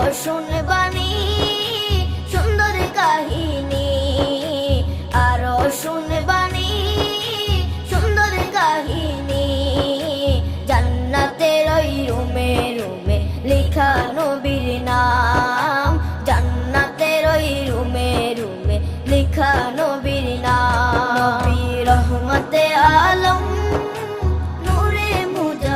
দর্শন বাণী, সুন্দর কাহিনী। আরও শুন বাণী, সুন্দর কাহিনী। জান্নাতের ওই রুমে রুমে লেখা নবীর নাম। জান্নাতের ওই রুমে রুমে লেখা নবীর নাম।